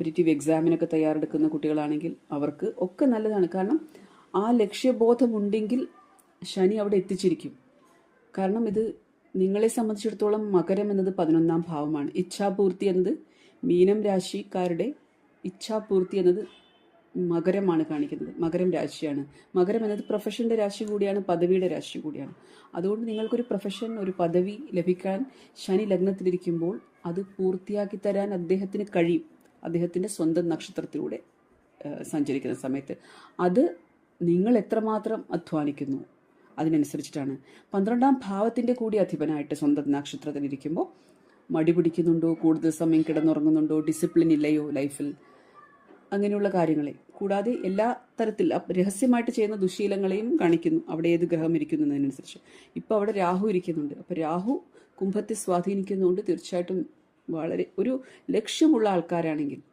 Competitive എക്സാമിനൊക്കെ തയ്യാറെടുക്കുന്ന കുട്ടികളാണെങ്കിൽ അവർക്ക് ഒക്കെ നല്ലതാണ്. കാരണം ആ ലക്ഷ്യബോധമുണ്ടെങ്കിൽ ശനി അവിടെ എത്തിച്ചിരിക്കും. കാരണം ഇത് നിങ്ങളെ സംബന്ധിച്ചിടത്തോളം മകരം എന്നത് പതിനൊന്നാം ഭാവമാണ്. ഇച്ഛാപൂർത്തി എന്നത് മീനം രാശിക്കാരുടെ ഇച്ഛാപൂർത്തി എന്നത് മകരമാണ് കാണിക്കുന്നത്. മകരം രാശിയാണ്. മകരം എന്നത് പ്രൊഫഷന്റെ രാശി കൂടിയാണ് പദവിയുടെ രാശി കൂടിയാണ്. അതുകൊണ്ട് നിങ്ങൾക്കൊരു പ്രൊഫഷൻ ഒരു പദവി ലഭിക്കാൻ ശനി ലഗ്നത്തിലിരിക്കുമ്പോൾ അത് പൂർത്തിയാക്കി തരാൻ അദ്ദേഹത്തിന് കഴിയും. അദ്ദേഹത്തിന്റെ സ്വന്തം നക്ഷത്രത്തിലൂടെ സഞ്ചരിക്കുന്ന സമയത്ത്. അത് നിങ്ങൾ എത്രമാത്രം അധ്വാനിക്കുന്നു? അതിനനുസരിച്ചിട്ടാണ്. പന്ത്രണ്ടാം ഭാവത്തിന്റെ കൂടി അധിപനായിട്ട് സ്വന്തം നക്ഷത്രത്തിൽ ഇരിക്കുമ്പോൾ മടി പിടിക്കുന്നുണ്ടോ? കൂടുതൽ സമയം കിടന്നുറങ്ങുന്നുണ്ടോ? ഡിസിപ്ലിൻ ഇല്ലയോ ലൈഫിൽ അങ്ങനെയുള്ള കാര്യങ്ങളെ. കൂടാതെ എല്ലാ തരത്തിൽ രഹസ്യമായിട്ട് ചെയ്യുന്ന ദുശീലങ്ങളെയും കാണിക്കുന്നു. അവിടെ ഏത് ഗ്രഹം ഇരിക്കുന്നു എന്നതിനനുസരിച്ച് ഇപ്പോൾ അവിടെ രാഹു ഇരിക്കുന്നുണ്ട്. അപ്പോൾ രാഹു കുംഭത്തെ സ്വാധീനിക്കുന്നതുകൊണ്ട് തീർച്ചയായിട്ടും വളരെ ഒരു ലക്ഷ്യമുള്ള ആൾക്കാരാണെങ്കിൽ